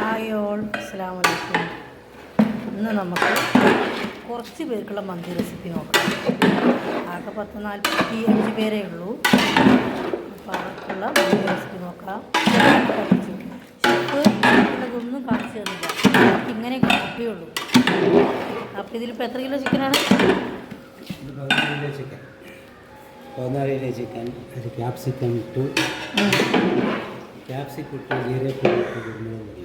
Hi all അസ്സാം വലൈക്കും ഇന്ന് നമുക്ക് കുറച്ച് പേർക്കുള്ള മന്തി റെസിപ്പി നോക്കാം. ആകെ പത്ത് നാൽപ്പത്തി അഞ്ച് പേരേ ഉള്ളൂ. അപ്പോൾ അവർക്കുള്ള മന്തി റെസിപ്പി നോക്കാം. ഷെഫ് ഇതൊന്നും കാണിച്ചു തന്നില്ല. ഇങ്ങനെ കിട്ടിയുള്ളൂ. അപ്പോൾ ഇതിലിപ്പോൾ എത്ര കിലോ ചിക്കനാണ് ചിക്കൻ പതിനാല് കിലോ ചിക്കൻ ഒരു ക്യാപ്സിക്കം ഇട്ടു. ക്യാപ്സിക്കം ഇട്ട് കുരുമുളക് പൊടി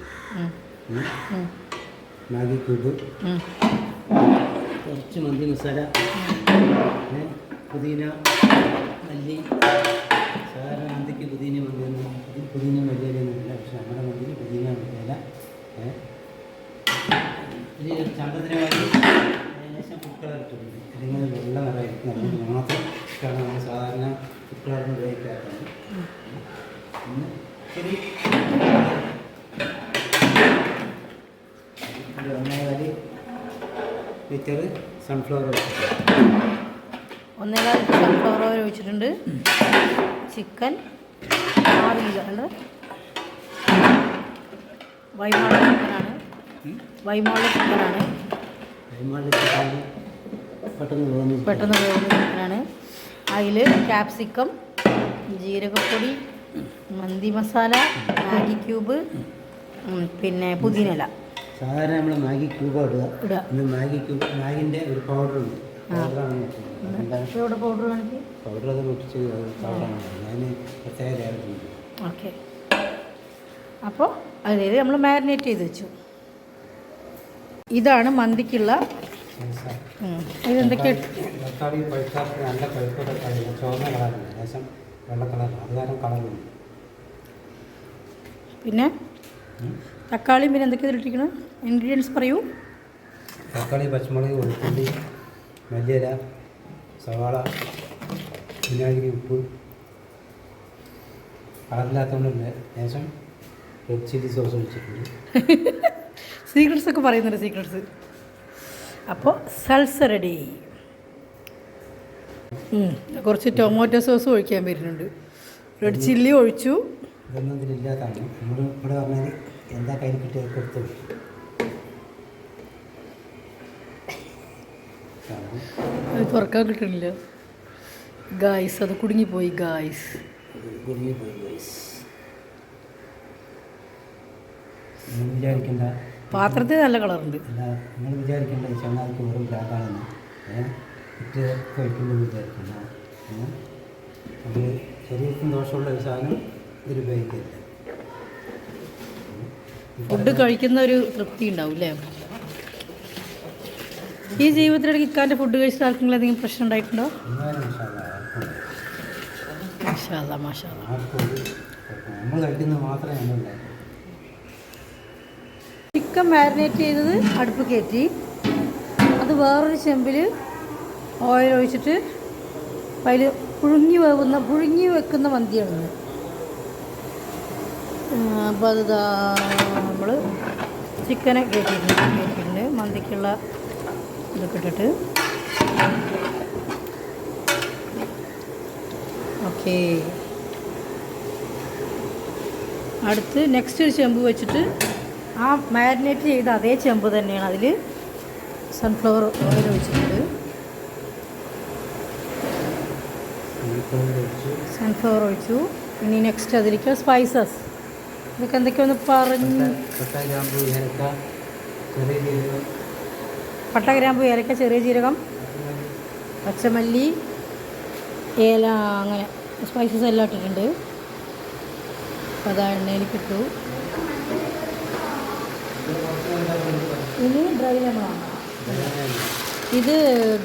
മാഗി ക്യൂബ്. കുറച്ച് മന്തി മസാല. പുതിന മല്ലി. സാധാരണ മന്തിക്ക് പുതിന മന്തി ഇതിൽ പുതിന മല്ലിയിലൊന്നുമില്ല പക്ഷെ നമ്മുടെ മന്തിയിൽ പുതിന മല്ലിയില. ചണ്ടത്തിന് വേണ്ടി ഏകദേശം ഇട്ടിട്ടുണ്ട്. അല്ലെങ്കിൽ വെള്ള നിറമായിരിക്കും അതുകൊണ്ട് മാത്രം. കാരണം നമ്മൾ സാധാരണ കളറിന് ഉപയോഗിക്കാറുണ്ട്. പിന്നെ ഒരു ഒന്നേകാൽ ലിറ്റർ സൺഫ്ലവർ ഒന്നേകാൽ സൺഫ്ലവർ ഓയിൽ ഒഴിച്ചിട്ടുണ്ട്. ചിക്കൻ ആറ് കിലോ വൈമാള ചിക്കനാണ്. വൈമാള ചിക്കനാണ്. ചിക്കൻ പെട്ടെന്ന് പോകുന്നു പെട്ടെന്ന് വേവുന്ന ചിക്കനാണ്. അതിൽ ക്യാപ്സിക്കം ജീരകപ്പൊടി മന്തി മസാല മാഗി ക്യൂബ് പിന്നെ പുതിനല. സാധാരണ നമ്മൾ മാഗി ക്യൂബ് ഇടുക. മാഗി ക്യൂബ് മാഗിന്റെ ഒരു പൗഡർ ഉണ്ട്. പൗഡർ കാണിക്ക് പൗഡർ അത് പൊട്ടിച്ച് പൗഡറാണ് ഞാൻ പ്രത്യേക ചേർക്കുന്നുണ്ട് ഓക്കെ. അപ്പോൾ അതായത് നമ്മൾ മാരിനേറ്റ് ചെയ്ത് വെച്ചു. ഇതാണ് മന്തിക്കുള്ള ഇതെന്തൊക്കെയാണ് ഇതെന്തൊക്കെ തക്കാളി പഴുക്കാത്ത നല്ല പഴുപ്പ് തക്കാളി ചുവന്ന കളറുണ്ട് ഏകദേശം വെള്ള കളർ അത് കാരണം കളറുണ്ട് പിന്നെ തക്കാളിയും പിന്നെ എന്തൊക്കെ ഇട്ടിരിക്കണം ഇൻഗ്രീഡിയൻസ് പറയൂ. തക്കാളി പച്ചമുളക് വെളുത്തുള്ളി മല്ലിയില സവാള വിനാഗിരി ഉപ്പ്. കളറില്ലാത്തതുകൊണ്ടല്ല ലേശം റെഡ് ചില്ലി സോസ് ഒഴിച്ചിട്ടുണ്ട്. സീക്രട്സ് ഒക്കെ പറയുന്നുണ്ട് സീക്രട്സ് അപ്പോൾ സൽസ റെഡി കുറച്ച് ടൊമാറ്റോ സോസ് ഒഴിക്കാൻ വരുന്നുണ്ട്. റെഡ് ചില്ലി ഒഴിച്ചു. ഇതൊന്നും ഇതിലില്ലാത്തതാണ് നമ്മൾ ഇവിടെ പറഞ്ഞാൽ എന്താ കയ്യിൽ കിട്ടിയത് കൊടുത്തു അത് തുറക്കാൻ കിട്ടണില്ല. ഗായ്സ് അത് കുടുങ്ങിപ്പോയി ഗായ്സ്. കുടുങ്ങിപ്പോയി വിചാരിക്കേണ്ട. പാത്രത്തിൽ നല്ല കളറുണ്ട്. നിങ്ങൾ വിചാരിക്കേണ്ട ചങ്ങാതിക്ക് വെറും ഏഹ് ഇട്ട് കഴിക്കുന്നു വിചാരിക്കണ്ട അത് ശരീരത്തിന് ദോഷമുള്ള ഒരു സാധനം ഇതിൽ ഫുഡ് കഴിക്കുന്ന ഒരു തൃപ്തി ഉണ്ടാവും അല്ലേ ഈ ജീവിതത്തിൽ ഇക്കാന്റെ ഫുഡ് കഴിച്ച ആർക്കെങ്കിലും എന്തെങ്കിലും പ്രശ്നം ഉണ്ടായിട്ടുണ്ടോ? മാഷാല്ല മാഷാല്ല നമ്മൾ കഴിക്കുന്നത് മാത്രമേ ചിക്കൻ മാരിനേറ്റ് ചെയ്തത് അടുപ്പ് കയറ്റി. അത് വേറൊരു ചെമ്പിൽ ഓയിൽ ഒഴിച്ചിട്ട് അതിൽ പുഴുങ്ങി വേവുന്ന പുഴുങ്ങി വെക്കുന്ന മന്തിയാണ് അപ്പോൾ അത് നമ്മൾ ചിക്കനെ കയറ്റിയിട്ടുണ്ട് മന്തിക്കുള്ള ഇതൊക്കെ ഇട്ടിട്ട്. ഓക്കേ. അടുത്ത് നെക്സ്റ്റ് ഒരു ചെമ്പ് വെച്ചിട്ട് ആ മാരിനേറ്റ് ചെയ്ത അതേ ചെമ്പ് തന്നെയാണ് അതിൽ സൺഫ്ലവർ ഓയിൽ ഒഴിച്ചിട്ടുണ്ട് കോഴിക്കോട് വെച്ച് സൺഫ്ലവർ ഒഴിച്ചു. ഇനി നെക്സ്റ്റ് അതിലേക്ക് സ്പൈസസ് ഇതൊക്കെ എന്തൊക്കെയൊന്ന് പറഞ്ഞ് പട്ട ഗ്രാമ്പു ഏലക്ക ചെറിയ ജീരകം പച്ചമല്ലി ഏല അങ്ങനെ സ്പൈസസ് എല്ലാം ഇട്ടിട്ടുണ്ട്. അപ്പോൾ അതാ എണ്ണയിലേക്ക് ഇട്ടു ഇനി ഡ്രൈ ലെമണാണ് ഇത്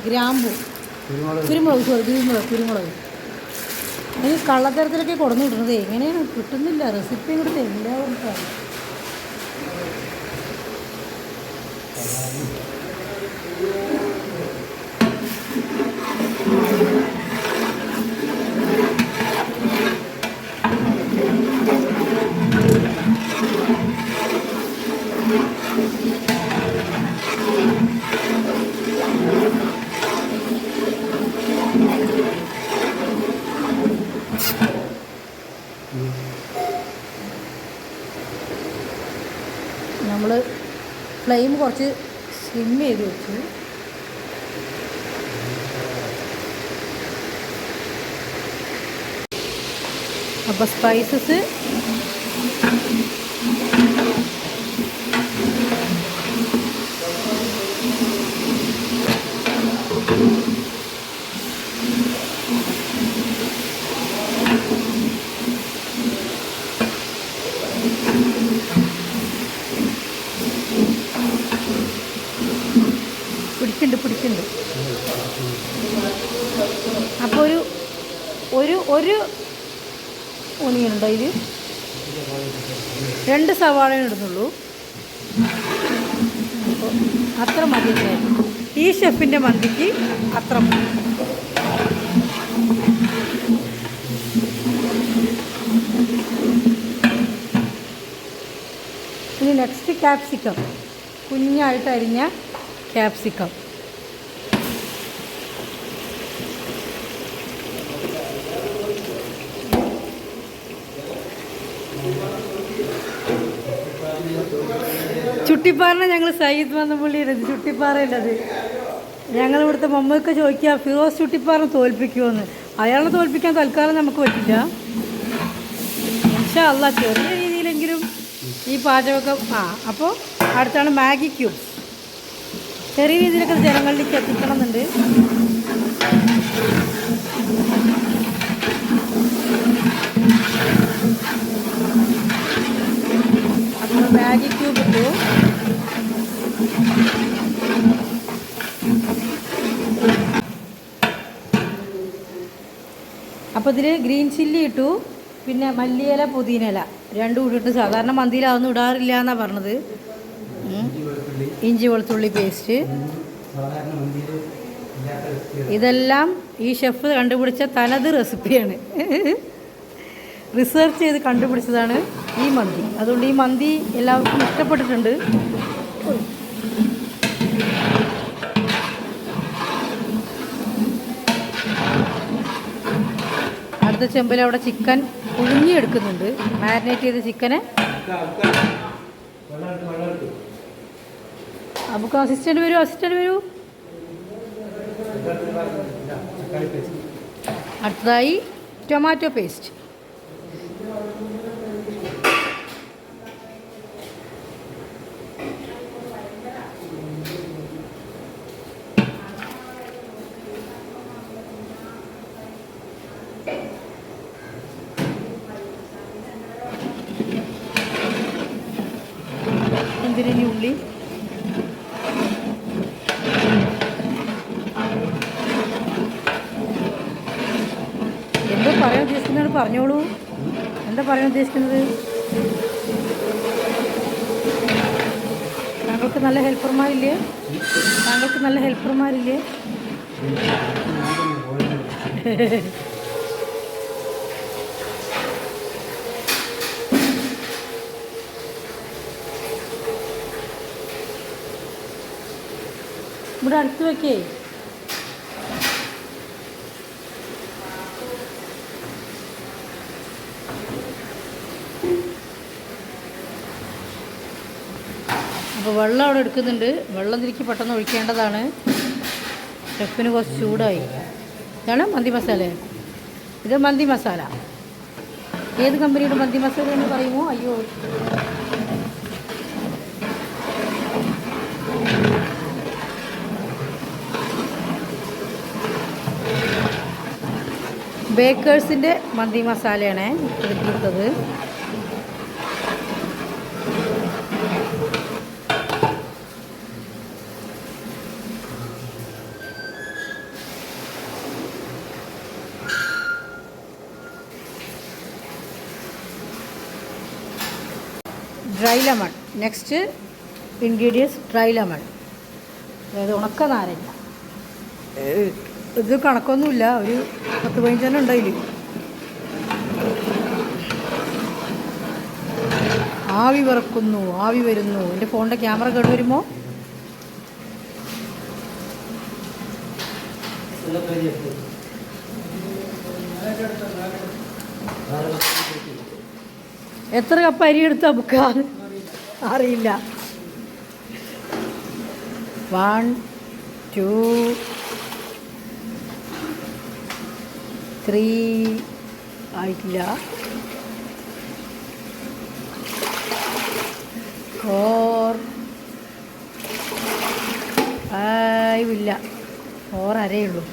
ഗ്രാമ്പു. കുരുമുളക്. കുരുമുളക് സോറി കുരുമുളക് കുരുമുളക്. ഈ കള്ളത്തരത്തിലൊക്കെ കൊടുന്നു വിടുന്നത് എങ്ങനെയാണ്? കിട്ടുന്നില്ല. റെസിപ്പി കൂടി തരില്ല അവർക്ക് കുറച്ച് സ്ലിം ചെയ്ത് വെച്ചു. അപ്പോൾ സ്പൈസസ് പിടിക്കുന്നുണ്ട് പിടിക്കുന്നുണ്ട് അപ്പോൾ ഒരു ഒരു ഒരു ഒണിയൻ ഉണ്ടോ ഇത് രണ്ട് സവാള ഇടുന്നുള്ളൂ. അത്ര മതി ഈ ഷെഫിന്റെ മന്തിക്ക് അത്ര മതി. ഇനി നെക്സ്റ്റ് ക്യാപ്സിക്കം കുഞ്ഞായിട്ട് അരിഞ്ഞ ക്യാപ്സിക്കം ചുട്ടിപ്പാറിനെ ഞങ്ങൾ സയ്യിദ് വന്നപുള്ളിയുള്ളത് ചുട്ടിപ്പാറയുള്ളത് ഞങ്ങൾ ഇവിടുത്തെ മമ്മയൊക്കെ ചോദിക്കുക ഫിറോസ് ചുട്ടിപ്പാറിനെ തോൽപ്പിക്കുമെന്ന് അയാളെ തോൽപ്പിക്കാൻ തൽക്കാലം നമുക്ക് പറ്റില്ല. പക്ഷേ അല്ല ചെറിയ രീതിയിലെങ്കിലും ഈ പാചകമൊക്കെ ആ അപ്പോൾ അടുത്താണ് മാഗി ക്യൂബ്സ്. ചെറിയ രീതിയിലൊക്കെ ജനങ്ങളിലേക്ക് എത്തിക്കണം എന്നുണ്ട് അപ്പോൾ മാഗി ക്യൂബ് ഇട്ടു. അപ്പോൾ ഇതിൽ ഗ്രീൻ ചില്ലി ഇട്ടു പിന്നെ മല്ലിയില പുതിനയില. രണ്ടും ഇട്ടിട്ട് സാധാരണ മന്തിയിൽ അതൊന്നും ഇടാറില്ല എന്നാണ് പറഞ്ഞത്. ഇഞ്ചി വെളുത്തുള്ളി പേസ്റ്റ്. ഇതെല്ലാം ഈ ഷെഫ് കണ്ടുപിടിച്ച തനത് റെസിപ്പിയാണ്. റിസർച്ച് ചെയ്ത് കണ്ടുപിടിച്ചതാണ് ഈ മന്തി. അതുകൊണ്ട് ഈ മന്തി എല്ലാവർക്കും ഇഷ്ടപ്പെട്ടിട്ടുണ്ട്. അടുത്ത ചെമ്പിൽ അവിടെ ചിക്കൻ പുഴുങ്ങിയെടുക്കുന്നുണ്ട്. മാരിനേറ്റ് ചെയ്ത ചിക്കനെ. നമുക്ക് അസിസ്റ്റന്റ് വരൂ അസിസ്റ്റന്റ് വരൂ. അടുത്തതായി ടൊമാറ്റോ പേസ്റ്റ് എന്തിനു ഉള്ളി എന്താ പറയാൻ ഉദ്ദേശിക്കുന്നത് പറഞ്ഞോളൂ. എന്താ പറയാൻ ഉദ്ദേശിക്കുന്നത്? താങ്കൾക്ക് നല്ല ഹെൽപ്പർമാരില്ലേ? താങ്കൾക്ക് നല്ല ഹെൽപ്പർമാരില്ലേ? ഇവിടെ അടുത്ത് വെക്കേ. അപ്പോൾ വെള്ളം അവിടെ എടുക്കുന്നുണ്ട്. വെള്ളം തിരിക്ക് പെട്ടെന്ന് ഒഴിക്കേണ്ടതാണ്. ഷെഫിന് കുറച്ച് ചൂടായി. ഇതാണ് മന്തി മസാല. ഇത് മന്തി മസാല. ഏത് കമ്പനിയുടെ മന്തി മസാല എന്ന് പറയുമോ? അയ്യോ. ബേക്കേഴ്സിന്റെ മന്തി മസാലയാണ് എടുത്തിട്ടുള്ളത് dry lemon next ingredients dry lemon അതായത് ഉണക്ക നാരങ്ങ. ഇത് കണക്കൊന്നുമില്ല. ഒരു പത്ത് പതിനഞ്ചെണ്ണം ഉണ്ട് അതിൽ ആവി വറക്കുന്നു ആവി വരുന്നു. എന്റെ ഫോണിന്റെ ക്യാമറ കേട് വരുമോ? എത്ര കപ്പ് അരി എടുത്താൽ ബുക്ക് അറിയില്ല. വൺ ടു ത്രീ ആയിട്ടില്ല. ഫോർ ഫൈവ് ഇല്ല. ഫോർ അരയുള്ളൂ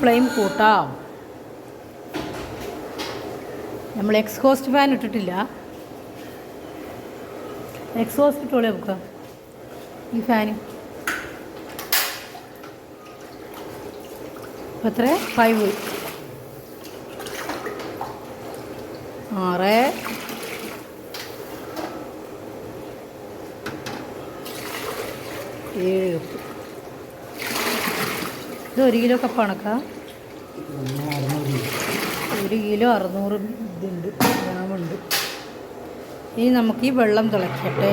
ഫ്ലെയിം കൂട്ടാം. നമ്മൾ എക്സ്ഹോസ്റ്റ് ഫാൻ ഇട്ടിട്ടില്ല. എക്സ്ഹോസ്റ്റ് ഇട്ടോളെ നമുക്ക്. ഈ ഫാന് എത്ര? ഫൈവ് ആറ്. ഏഴ്. ഇത് ഒരു കിലോ അറുന്നൂറ് രൂപ. ഒരു കിലോ അറുന്നൂറ് ഇതുണ്ട് ഗ്രാമുണ്ട്. ഇനി നമുക്ക് ഈ വെള്ളം തിളയ്ക്കട്ടെ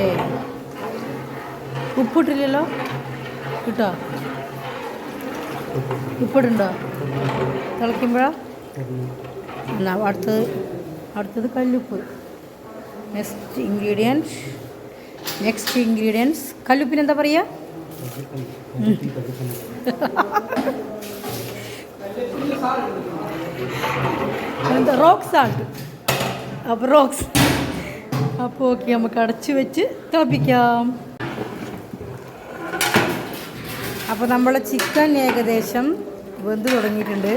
ഉപ്പിട്ടില്ലല്ലോ? കിട്ടോ? ഉപ്പിടുണ്ടോ? തിളയ്ക്കുമ്പോഴാ എന്നാ അടുത്തത് അടുത്തത് കല്ലുപ്പ്. നെക്സ്റ്റ് ഇൻഗ്രീഡിയൻസ് നെക്സ്റ്റ് ഇൻഗ്രീഡിയൻസ് കല്ലുപ്പിന് എന്താ പറയുക. എന്താ അപ്പോൾ റോക്സ് അപ്പോൾ ഓക്കെ നമുക്ക് അടച്ചു വെച്ച് തിളപ്പിക്കാം. അപ്പോൾ നമ്മളെ ചിക്കൻ ഏകദേശം വെന്ത് തുടങ്ങിയിട്ടുണ്ട്.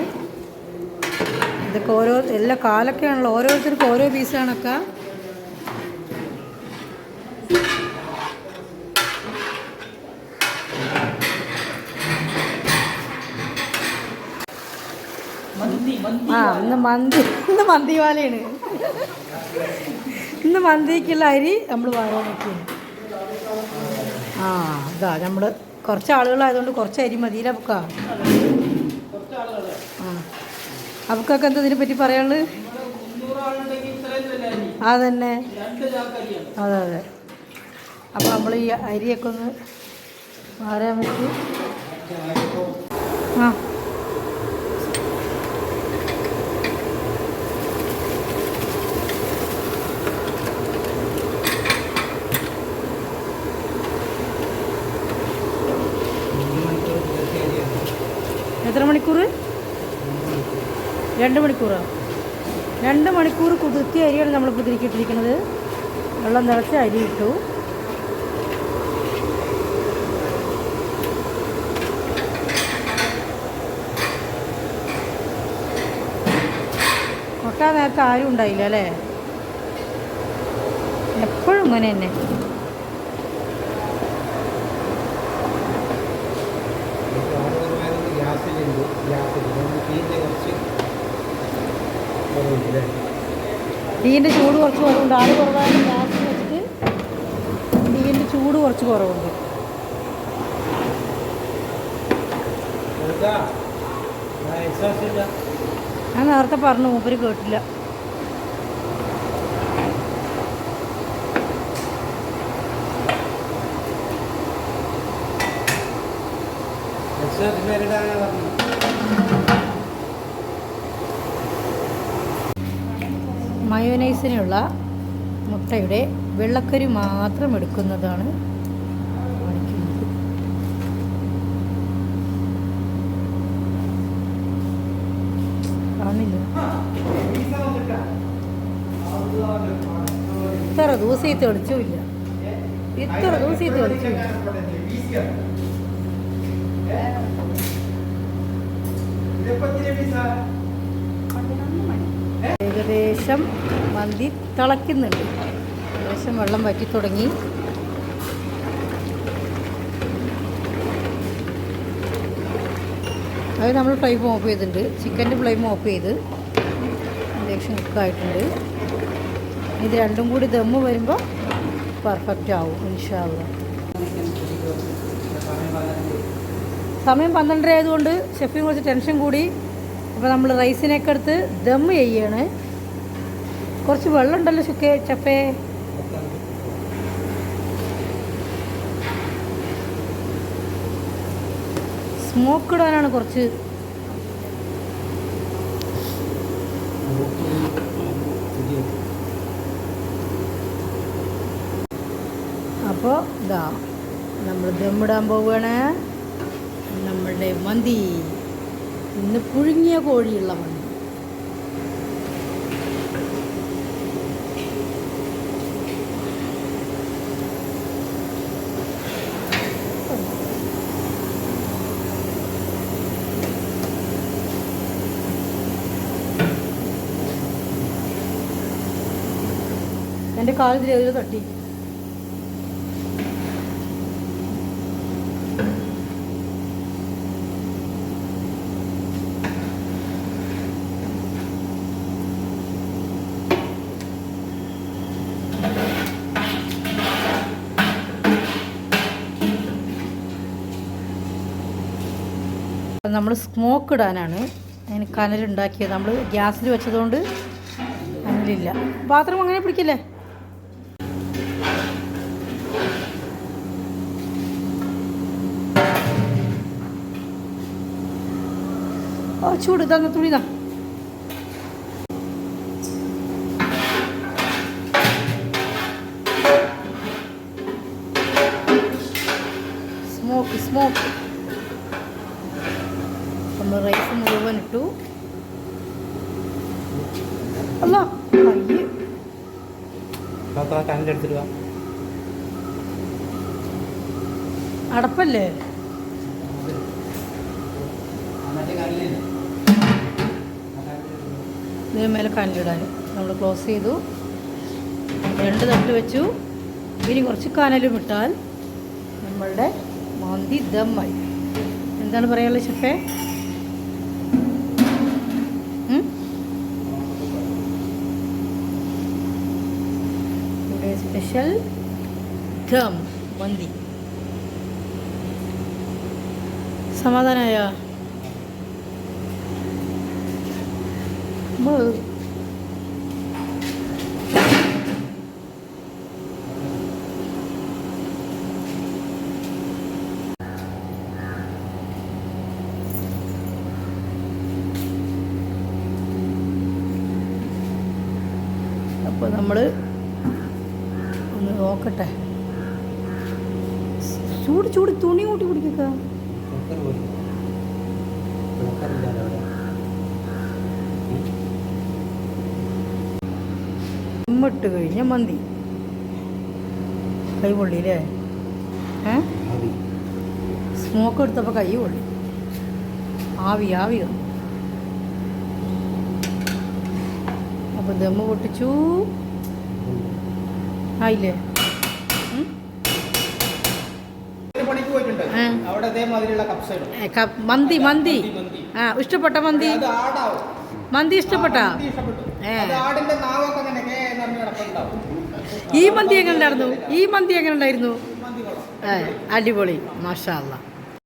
ഇതൊക്കെ ഓരോ എല്ലാ കാലൊക്കെയാണല്ലോ ഓരോരുത്തർക്കും ഓരോ പീസാണൊക്കെ ആ ഇന്ന് മന്തി. ഇന്ന് മന്തിവാലയാണ്. ഇന്ന് മന്തിക്കുള്ള അരി നമ്മൾ വാരാൻ വെക്കുന്നു ആ അതാ നമ്മൾ കുറച്ച് ആളുകളായതുകൊണ്ട് കുറച്ച് അരി മതിയില്ല അപ്പൊക്ക ആ. അപ്പൊക്കൊക്കെ എന്താ ഇതിനെ പറ്റി പറയാനുള്ളത്? അതന്നെ. അതെ അതെ. അപ്പോൾ നമ്മൾ ഈ അരിയൊക്കെ ഒന്ന് വാരാൻ പറ്റി ആ. എത്ര മണിക്കൂർ? രണ്ട് മണിക്കൂറോ? രണ്ട് മണിക്കൂർ കുതിർത്തിയ അരിയാണ് നമ്മൾ കുതിരിക്കിട്ടിരിക്കുന്നത് വെള്ളം നിറച്ച് അരി ഇട്ടു. കൊട്ടാൻ നേരത്തെ ആരും ഉണ്ടായില്ല അല്ലേ? എപ്പോഴും ഇങ്ങനെ തന്നെ. ആളുകളുമായത് ഗ്യാസിലുണ്ട് തീന്റെ കുറച്ച് കുറവുണ്ട് തീന്റെ ചൂട് കുറച്ച് കുറവുണ്ട്. ആൾ കുറവാണ് ഗ്യാസ് വെച്ചിട്ട് തീന്റെ ചൂട് കുറച്ച് കുറവുണ്ട്. ഞാൻ നേരത്തെ പറഞ്ഞു മൂപ്പര് കേട്ടില്ല. എക്സാസ് പേരിടാനാ പറഞ്ഞു മയോനൈസിനുള്ള മുട്ടയുടെ വെള്ളക്കരി മാത്രം എടുക്കുന്നതാണ് കാണില്ല ഇത്ര ദിവസം തെളിച്ചുമില്ല ഇത്ര ദിവസം തെളിച്ചുമില്ല ഏകദേശം മന്തി തിളയ്ക്കുന്നുണ്ട്. ഏകദേശം വെള്ളം വറ്റി തുടങ്ങി. അത് നമ്മൾ ഫ്ലെയിം ഓഫ് ചെയ്തിട്ടുണ്ട്. ചിക്കന്റെ ഫ്ലെയിം ഓഫ് ചെയ്ത് ഏകദേശം കുക്കായിട്ടുണ്ട്. ഇത് രണ്ടും കൂടി ദമ്മ് വരുമ്പോൾ പെർഫെക്റ്റ് ആവും ഇൻഷാവുക സമയം പന്ത്രണ്ടര ആയതുകൊണ്ട് ഷെഫിന് കുറച്ച് ടെൻഷൻ കൂടി. അപ്പോൾ നമ്മൾ റൈസിനൊക്കെ എടുത്ത് ദം ചെയ്യാണ്. കുറച്ച് വെള്ളം ഉണ്ടല്ലോ ഷുക്കേ ചപ്പേ. സ്മോക്ക് ഇടാനാണ് കുറച്ച്. അപ്പോൾ ഇതാ നമ്മൾ ദമ്മിടാൻ പോവുകയാണ് നമ്മളുടെ മന്തി. ഇന്ന് പുഴുങ്ങിയ കോഴിയുള്ള മണ്ണ്. എന്റെ കാലിൽ ഏതൊരു തട്ടി. നമ്മൾ സ്മോക്ക് ഇടാനാണ്. അതിന് കനലുണ്ടാക്കിയത് നമ്മൾ ഗ്യാസിൽ വെച്ചതുകൊണ്ട് കനലില്ല. പാത്രം അങ്ങനെ പിടിക്കില്ലേ? ഓ ചൂട്. തന്ന തുണി താ സ്മോക്ക് സ്മോക്ക് നമ്മൾ റൈസ് മുഴുവൻ ഇട്ടു അല്ല കയ്യ് കല്ലെടുത്തിട്ട് വാ. അടപ്പല്ലേ? മേലെ കനലിടാൻ നമ്മൾ ക്ലോസ് ചെയ്തു. രണ്ട് തട്ട് വെച്ചു. ഇനി കുറച്ച് കനലും ഇട്ടാൽ നമ്മളുടെ മന്തി ദമ്മായി എന്താണ് പറയാനുള്ളത് ഷെഫേ ഉം? ഇവിടെ സ്പെഷ്യൽ ദം മന്തി സമാധാനമായ അപ്പോൾ നമ്മൾ നോക്കട്ടെ. ചൂട് ചൂട് തുണി കൂട്ടി കുടിക്കുക അവിടെ കഴിഞ്ഞ മന്തി. കൈ പൊള്ളിയില്ലേ? ഏ? സ്മോക്ക് എടുത്തപ്പോൾ കൈ പൊള്ളി. ആവി ആവി അപ്പോൾ ദമ്മ് പൊട്ടിച്ചു. ആയില്ലേ ഉം? ഒരു പണിക്ക് പോയിട്ടുണ്ട് ആ. അവിടെ അതേമാതിരിയുള്ള കപ്സകൾ ഏ, ക- മന്തി മന്തി. ആ ഇഷ്ടപ്പെട്ട മന്തി? മന്തി ഇഷ്ടപ്പെട്ട? ഈ മന്തി എങ്ങനെ ഉണ്ടായിരുന്നു? ഈ മന്തി എങ്ങനെ ഉണ്ടായിരുന്നു? അടിപൊളി. മാഷാ അല്ലാ